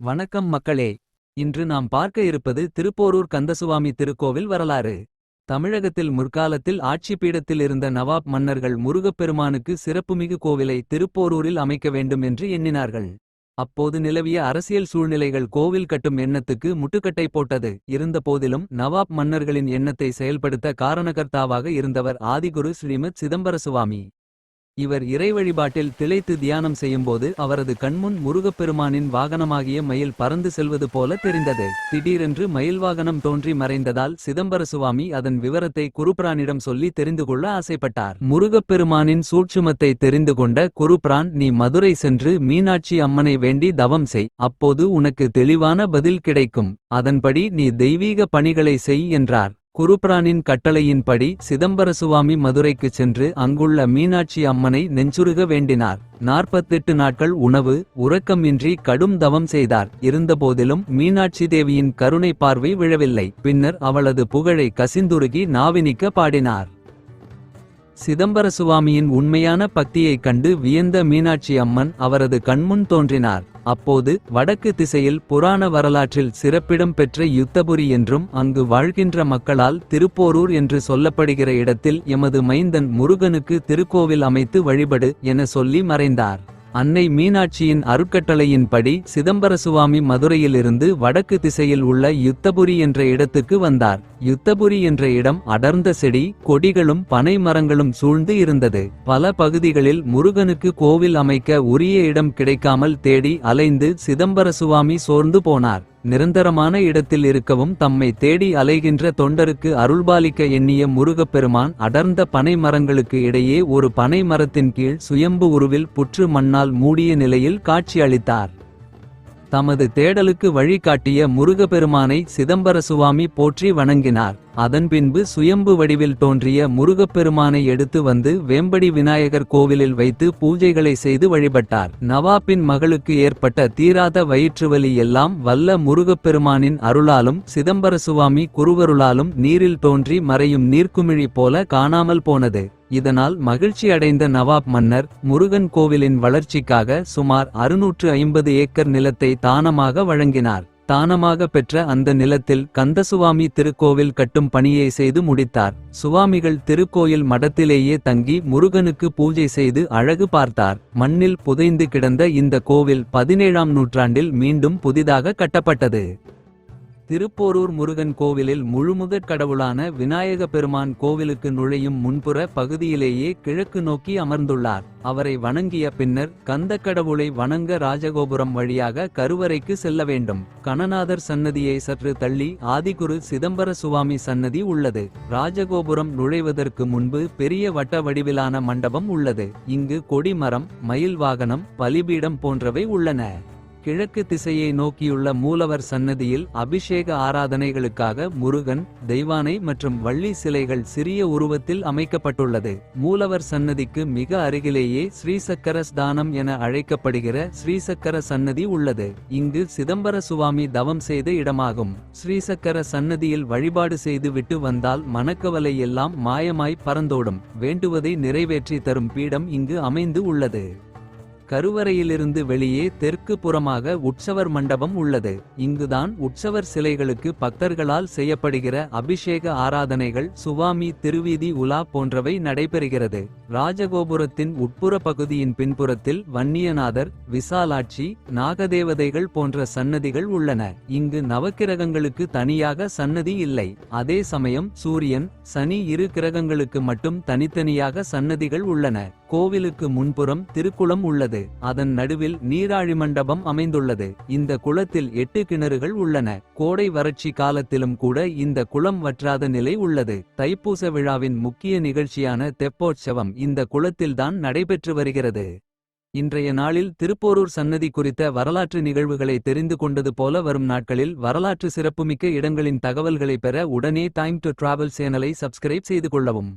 வணக்கம் மக்களே. இன்று நாம் பார்க்க இருப்பது திருப்போரூர் கந்தசுவாமி திருக்கோவில் வரலாறு. தமிழகத்தில் முற்காலத்தில் ஆட்சி பீடத்தில் இருந்த நவாப் மன்னர்கள் முருகப்பெருமானுக்கு சிறப்புமிகு கோவிலை திருப்போரூரில் அமைக்க வேண்டும் என்று எண்ணினார்கள். அப்போது நிலவிய அரசியல் சூழ்நிலைகள் கோவில் கட்டும் எண்ணத்துக்கு முட்டுக்கட்டை போட்டது. இருந்தபோதிலும் நவாப் மன்னர்களின் எண்ணத்தை செயல்படுத்த காரணகர்த்தாவாக இருந்தவர் ஆதிகுரு ஸ்ரீமத் சிதம்பரசுவாமி இவர் இறை வழிபாட்டில் திளைத்து தியானம் செய்யும்போது அவரது கண்முன் முருகப்பெருமானின் வாகனமாகிய மயில் பறந்து செல்வது போல தெரிந்தது. திடீரென்று மயில் வாகனம் தோன்றி மறைந்ததால் சிதம்பர சுவாமி அதன் விவரத்தை குருபிரானிடம் சொல்லி தெரிந்து கொள்ள ஆசைப்பட்டார். முருகப்பெருமானின் சூட்சுமத்தை தெரிந்து கொண்ட குருபிரான் நீ மதுரை சென்று மீனாட்சி அம்மனை வேண்டி தவம் செய். அப்போது உனக்கு தெளிவான பதில் கிடைக்கும். அதன்படி நீ தெய்வீக பணிகளை செய் என்றார். குருப்ரானின் கட்டளையின்படி சிதம்பரசுவாமி மதுரைக்குச் சென்று அங்குள்ள மீனாட்சி அம்மனை நெஞ்சுருக வேண்டினார். நாற்பத்தெட்டு நாட்கள் உணவு உறக்கமின்றி கடும் தவம் செய்தார். இருந்தபோதிலும் மீனாட்சி தேவியின் கருணை பார்வை விழவில்லை. பின்னர் அவளது புகழை கசிந்துருகி நாவினிக்க பாடினார். சிதம்பரசுவாமியின் உண்மையான பக்தியைக் கண்டு வியந்த மீனாட்சி அம்மன் அவரது கண்முன் தோன்றினார். அப்போது வடக்கு திசையில் புராண வரலாற்றில் சிறப்பிடம் பெற்ற யுத்தபுரி என்றும் அங்கு வாழ்கின்ற மக்களால் திருப்போரூர் என்று சொல்லப்படுகிற இடத்தில் எமது மைந்தன் முருகனுக்கு திருக்கோவில் அமைத்து வழிபடு என சொல்லி மறைந்தார். அன்னை மீனாட்சியின் அருட்கட்டளையின்படி சிதம்பரசுவாமி மதுரையிலிருந்து வடக்கு திசையில் உள்ள யுத்தபுரி என்ற இடத்துக்கு வந்தார். யுத்தபுரி என்ற இடம் அடர்ந்த செடி கொடிகளும் பனை மரங்களும் சூழ்ந்து இருந்தது. பல பகுதிகளில் முருகனுக்கு கோவில் அமைக்க உரிய இடம் கிடைக்காமல் தேடி அலைந்து சிதம்பரசுவாமி சோர்ந்து போனார். நிரந்தரமான இடத்தில் இருக்கவும் தம்மை தேடி அலைகின்ற தொண்டருக்கு அருள்பாலிக்க எண்ணிய முருகப்பெருமான் அடர்ந்த பனை மரங்களுக்கு இடையே ஒரு பனை மரத்தின் கீழ் சுயம்பு உருவில் புற்று மண்ணால் மூடிய நிலையில் காட்சியளித்தார். தமது தேடலுக்கு வழிகாட்டிய முருகப்பெருமானை சிதம்பரசுவாமி போற்றி வணங்கினார். அதன்பின்பு சுயம்பு வடிவில் தோன்றிய முருகப்பெருமானை எடுத்து வந்து வேம்படி விநாயகர் கோவிலில் வைத்து பூஜைகளை செய்து வழிபட்டார். நவாப்பின் மகளுக்கு ஏற்பட்ட தீராத வயிற்றுவலி எல்லாம் வல்ல முருகப்பெருமானின் அருளாலும் சிதம்பரசுவாமி குருவருளாலும் நீரில் தோன்றி மறையும் நீர்க்குமிழி போல காணாமல் போனது. இதனால் மகிழ்ச்சி அடைந்த நவாப் மன்னர் முருகன் கோவிலின் வளர்ச்சிக்காக சுமார் அறுநூற்று ஐம்பது ஏக்கர் நிலத்தை தானமாக வழங்கினார். தானமாக பெற்ற அந்த நிலத்தில் கந்தசுவாமி திருக்கோவில் கட்டும் பணியை செய்து முடித்தார். சுவாமிகள் திருக்கோயில் மடத்திலேயே தங்கி முருகனுக்கு பூஜை செய்து அழகு பார்த்தார். மண்ணில் புதைந்து கிடந்த இந்த கோவில் பதினேழாம் நூற்றாண்டில் மீண்டும் புதிதாக கட்டப்பட்டது. திருப்போரூர் முருகன் கோவிலில் முழுமுதற் கடவுளான விநாயக பெருமான் கோவிலுக்கு நுழையும் முன்புற பகுதியிலேயே கிழக்கு நோக்கி அமர்ந்துள்ளார். அவரை வணங்கிய பின்னர் கந்த கடவுளை வணங்க ராஜகோபுரம் வழியாக கருவறைக்கு செல்ல வேண்டும். கணநாதர் சன்னதியை சற்று தள்ளி ஆதிகுரு சிதம்பர சுவாமி சன்னதி உள்ளது. ராஜகோபுரம் நுழைவதற்கு முன்பு பெரிய வட்ட வடிவிலான மண்டபம் உள்ளது. இங்கு கொடிமரம் மயில் வாகனம் பலிபீடம் போன்றவை உள்ளன. கிழக்கு திசையை நோக்கியுள்ள மூலவர் சன்னதியில் அபிஷேக ஆராதனைகளுக்காக முருகன் தெய்வானை மற்றும் வள்ளி சிலைகள் சிறிய உருவத்தில் அமைக்கப்பட்டுள்ளது. மூலவர் சன்னதிக்கு மிக அருகிலேயே ஸ்ரீசக்கர ஸ்தானம் என அழைக்கப்படுகிற ஸ்ரீசக்கர சன்னதி உள்ளது. இங்கு சிதம்பர சுவாமி தவம் செய்த இடமாகும். ஸ்ரீசக்கர சன்னதியில் வழிபாடு செய்து விட்டு வந்தால் மனக்கவலை எல்லாம் மாயமாய் பறந்தோடும். வேண்டுவதை நிறைவேற்றி தரும் பீடம் இங்கு அமைந்து உள்ளது. கருவறையிலிருந்து வெளியே தெற்கு புறமாக உற்சவர் மண்டபம் உள்ளது. இங்குதான் உற்சவர் சிலைகளுக்கு பக்தர்களால் செய்யப்படுகிற அபிஷேக ஆராதனைகள் சுவாமி திருவீதி உலா போன்றவை நடைபெறுகிறது. ராஜகோபுரத்தின் உட்புற பகுதியின் பின்புறத்தில் வன்னியநாதர் விசாலாட்சி நாகதேவதைகள் போன்ற சன்னதிகள் உள்ளன. இங்கு நவக்கிரகங்களுக்கு தனியாக சன்னதி இல்லை. அதே சமயம் சூரியன் சனி இரு கிரகங்களுக்கு மட்டும் தனித்தனியாக சன்னதிகள் உள்ளன. கோவிலுக்கு முன்புறம் திருக்குளம் உள்ளது. அதன் நடுவில் நீராழி மண்டபம் அமைந்துள்ளது. இந்த குளத்தில் எட்டு கிணறுகள் உள்ளன. கோடை வறட்சி காலத்திலும் கூட இந்த குளம் வற்றாத நிலை உள்ளது. தைப்பூச விழாவின் முக்கிய நிகழ்ச்சியான தெப்போற்சவம் இந்த குளத்தில்தான் நடைபெற்று வருகிறது. இன்றைய நாளில் திருப்போரூர் சன்னதி குறித்த வரலாற்று நிகழ்வுகளை தெரிந்து கொண்டது போல வரும் நாட்களில் வரலாற்று சிறப்புமிக்க இடங்களின் தகவல்களை பெற உடனே டைம் டு டிராவல் சேனலை சப்ஸ்கிரைப் செய்து கொள்ளவும்.